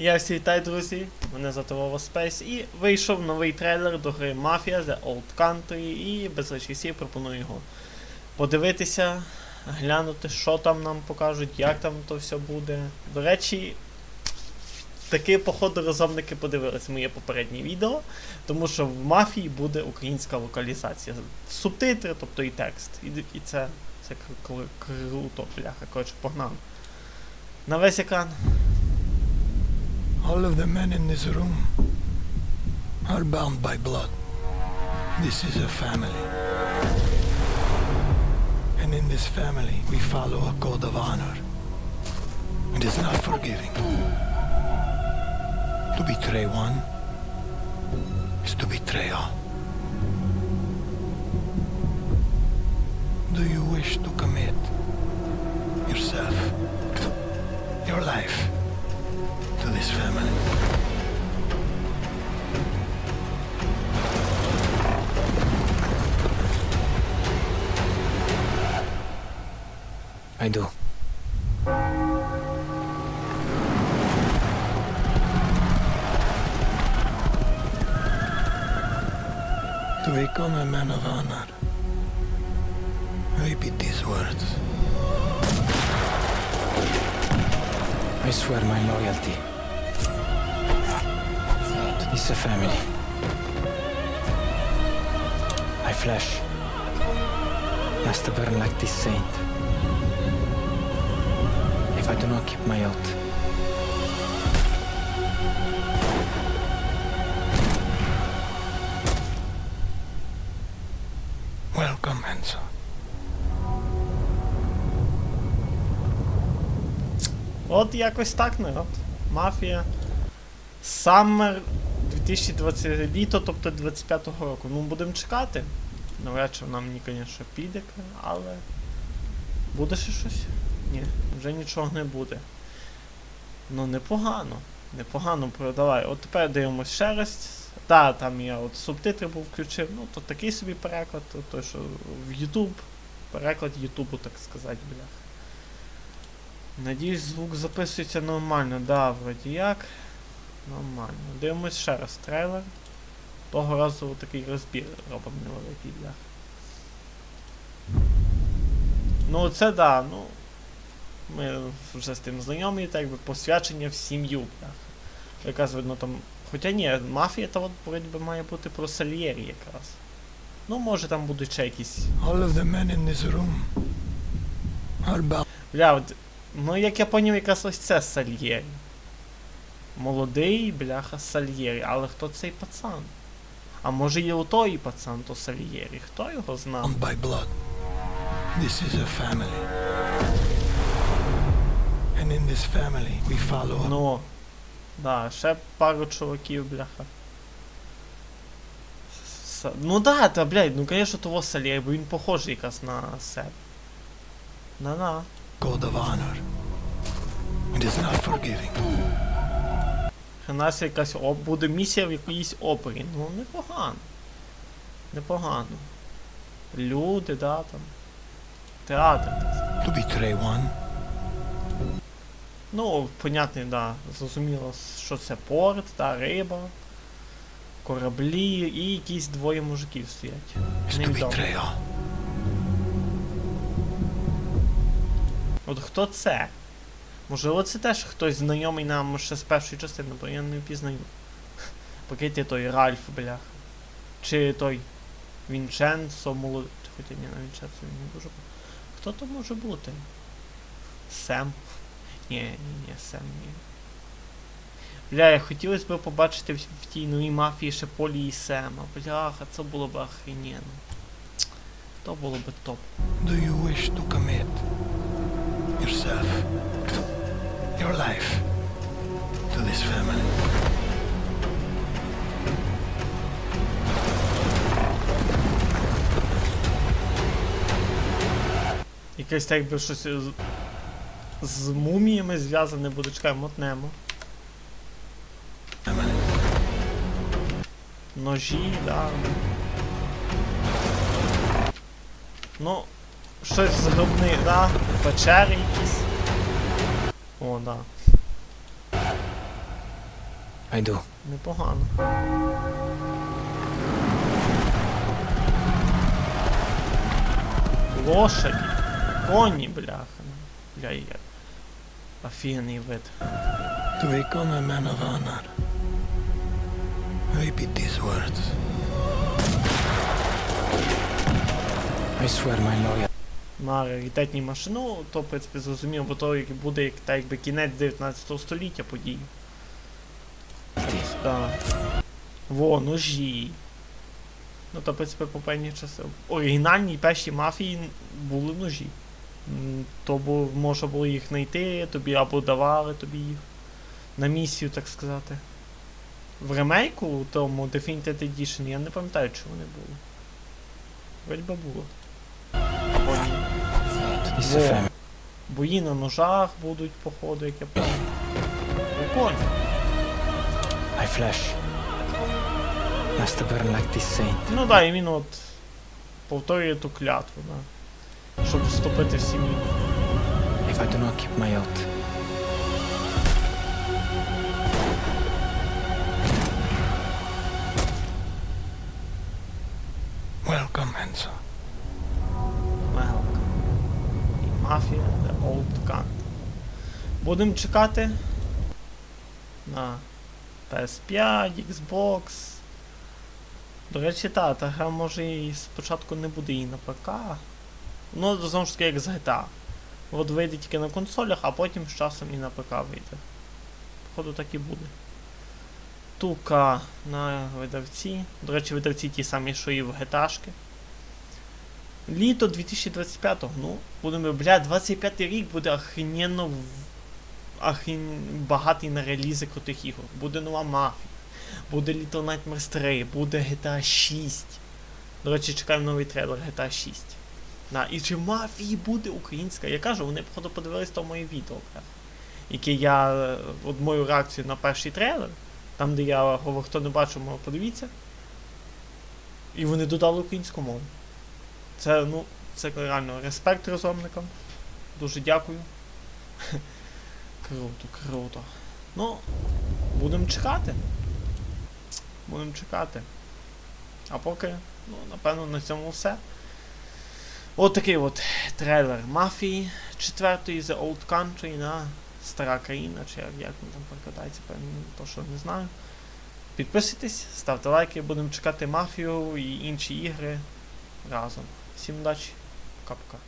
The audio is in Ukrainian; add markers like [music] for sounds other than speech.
Я всі вітаю, друзі. Мене звати Вова Спейс і вийшов новий трейлер до гри Mafia The Old Country і без слів пропоную його подивитися, глянути, що там нам покажуть, як там то все буде. До речі, таки, походу, розробники подивились моє попереднє відео, тому що в мафії буде українська локалізація. Субтитри, тобто і текст. І, і це, це кру- кру- круто, бляха. Коротше, погнали. На весь екран. All of the men in this room are bound by blood. This is a family. And in this family, we follow a code of honor. It is not forgiving. To betray one is to betray all. Do you wish to I do. To become a man of honor, repeat these words. I swear my loyalty to this family. My flesh must burn like this saint. If I do not keep my oath, Welcome, Enzo. От якось так народ. Мафія. Summer 2020 літо, тобто 25-го року. Ну, будемо чекати. Навряд чи вона мені, звісно, піде, але. Буде ще щось? Ні, вже нічого не буде. Ну, непогано. Непогано продавай. От тепер дивимось ще раз. Так, там я от субтитри був включив. Ну, то такий собі переклад, то, то що в YouTube. Переклад Ютубу, так сказати, бляха. Надіюсь, звук записується нормально, да, вроді як. Нормально. Дивимось ще раз трейлер. Того разу такий розбір робимо невеликий для. Ну це да, ну. Ми вже з тим знайомі, так би посвячення в сім'ю, бляха. Якраз видно там. Хоча ні, мафія та от вроді би має бути про Сальєрі якраз. Ну, може там будуть ще якісь All of the men in this room are bound. Бля, от, ну як я поняв, якраз ось це Сальєрі. Молодий, бляха, Сальєрі. Але хто цей пацан? А може і у той пацан, то Сальєрі. Хто його знав? This is a family. And in this family, we follow. Ну. Да, ще пару чуваків, бляха. С- Ну да, та, блядь, ну конечно того Сальєрі, бо він похожий якраз на себе. Да-да. code of honor. It is not forgiving. У нас якась оп... буде місія в якоїсь опері. Ну, непогано. Непогано. Люди, да, там. Театр. To betray one Ну, понятно, да. Зрозуміло, що це порт, та риба, кораблі і якісь двоє мужиків стоять. Невідомо. От хто це? Можливо, це теж хтось знайомий нам ще з першої частини, бо я не впізнаю. [laughs] Поки ти той Ральф, бляха. Чи той Вінченцо молодий. Хоча ні, на Вінченцо він не дуже. Хто то може бути? Сем? Ні, ні, ні, Сем ні. Бля, я хотілося б побачити в, в тій новій мафії ще Полі і Сема. Бляха, це було б охрененно. То було б топ. Do you wish to commit yourself, your life, to this family? Якесь так якби щось з, муміями зв'язане буде. Чекай, мотнемо. Ножі, да. Ну, щось з гробни, да. Печери якісь. О, да. Do. Непогано. Лошаді. Коні, бляха. Бля, я. Офігенний вид. To become a man of honor, repeat these words. I swear, my lawyer. На раритетній машині. Ну, то, в принципі, зрозуміло, бо то як буде як, так, якби кінець 19 століття подій. Да. Во, ножі. Ну, то, в принципі, по певні часи. В оригінальній першій мафії були ножі. То можна було їх знайти, тобі або давали тобі їх. На місію, так сказати. В ремейку, у тому Definitive Edition, я не пам'ятаю, чи вони були. Би було. Або ні. Family. Бої на ножах будуть, походу, як я пам'ятаю. Прикольно. I flash. Must burn like this saint. Ну да, і він от повторює ту клятву, да. Щоб вступити в сім'ю. If I do not keep my oath, Welcome, Enzo. Мелка. І мафія The Old Gun. Будемо чекати на PS5, Xbox. До речі, та, та гра може і спочатку не буде і на ПК. Ну, знову ж таки, як з GTA. От вийде тільки на консолях, а потім з часом і на ПК вийде. Походу так і буде. Тука на видавці. До речі, видавці ті самі, що і в GTA-шки. Літо 2025-го. Ну, будемо, бля, 25 рік буде охрененно в... охрен... багатий на релізи крутих ігор. Буде нова мафія. Буде Little Nightmares 3, буде GTA 6. До речі, чекаємо новий трейлер GTA 6. На, і чи мафії буде українська? Я кажу, вони, походу, подивились то моє відео, яке я. е, От мою реакцію на перший трейлер, там, де я говорю, хто не бачив, може подивіться. І вони додали українську мову. Це, ну, це реально респект розробникам. Дуже дякую. [laughs] круто, круто. Ну, будемо чекати. Будемо чекати. А поки, ну, напевно, на цьому все. От такий от трейлер мафії четвертої The Old Country на Стара країна, чи як, він там перекладається, певно, то що не знаю. Підписуйтесь, ставте лайки, будемо чекати мафію і інші ігри разом. Всім удачі, капка.